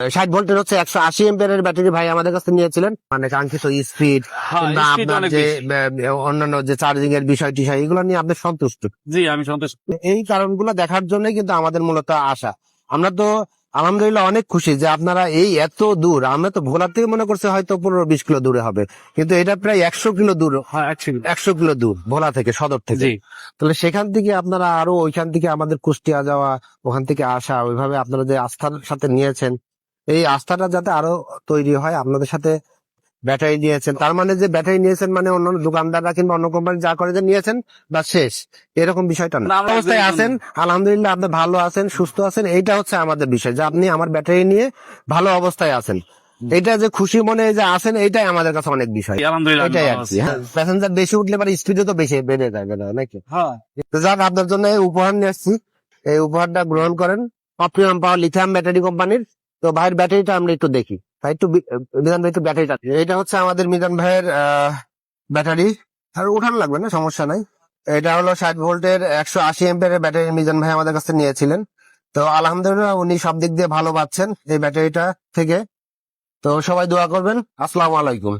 ষাট ভোল্টের হচ্ছে একশো আশি এম্পিয়ারের ব্যাটারি ভাই আমাদের কাছে নিয়েছিলেন। মানে কাঙ্ক্ষিত স্পিড হ্যাঁ কিংবা আপনার যে অন্যান্য যে চার্জিং এর বিষয় টিষয় এগুলো নিয়ে আপনি সন্তুষ্ট? জি আমি সন্তুষ্ট। এই কারণগুলো দেখার জন্যই কিন্তু আমাদের মূলত আসা আমরা তো আলহামদুলিল্লাহ অনেক খুশি যে আপনারা এই এত দূর আমরা তো ভোলার থেকে মনে করছি হয়তো পনেরো বিশ কিলো দূরে হবে। কিন্তু এটা প্রায় একশো কিলো দূর হ্যাঁ একশো কিলো। দূর ভোলা থেকে সদর থেকে। তাহলে সেখান থেকে আপনারা আরও ওইখান থেকে আমাদের কুষ্টিয়া যাওয়া ওখান থেকে আসা ওইভাবে আপনারা যে আস্থার সাথে নিয়েছেন এই আস্থাটা যাতে আরও তৈরি হয় আপনাদের সাথে ব্যাটারি নিয়েছেন। তার মানে যে ব্যাটারি নিয়েছেন মানে অন্য দোকানদাররা কিংবা অন্য কোম্পানি যা করে যে নিয়েছেন বা শেষ। এরকম বিষয়টা না। অবস্থায় আছেন আলহামদুলিল্লাহ আপনি ভালো আছেন সুস্থ আছেন এইটা হচ্ছে আমাদের বিষয় যে আপনি আমার ব্যাটারি নিয়ে ভালো অবস্থায় আছেন। এটা যে খুশি মনে যে আছেন এইটাই আমাদের কাছে অনেক বিষয়। এটাই আর কি। হ্যাঁ প্যাসেঞ্জার বেশি উঠলে পরে স্পিডও তো বেশি বেড়ে যাবে না নাকি? হ্যাঁ। যাক আপনার জন্য এই উপহার নিয়ে আসছি। এই উপহারটা গ্রহণ করেন। অপ্রিয়াম পাওয়ার লিথিয়াম ব্যাটারি কোম্পানির তো ভাইয়ের ব্যাটারিটা আমরা একটু দেখি। ভাই, একটু মিজান ভাই, একটু ব্যাটারিটা এটা হচ্ছে আমাদের মিজান ভাইয়ের ব্যাটারি। আর উঠানো লাগবে না, সমস্যা নাই। এটা হলো ষাট ভোল্টের একশো আশি এম্পের ব্যাটারি মিজান ভাই আমাদের কাছে নিয়েছিলেন। তো আলহামদুলিল্লাহ উনি সব দিক দিয়ে ভালো পাচ্ছেন এই ব্যাটারিটা থেকে। তো সবাই দোয়া করবেন। আসসালামু আলাইকুম।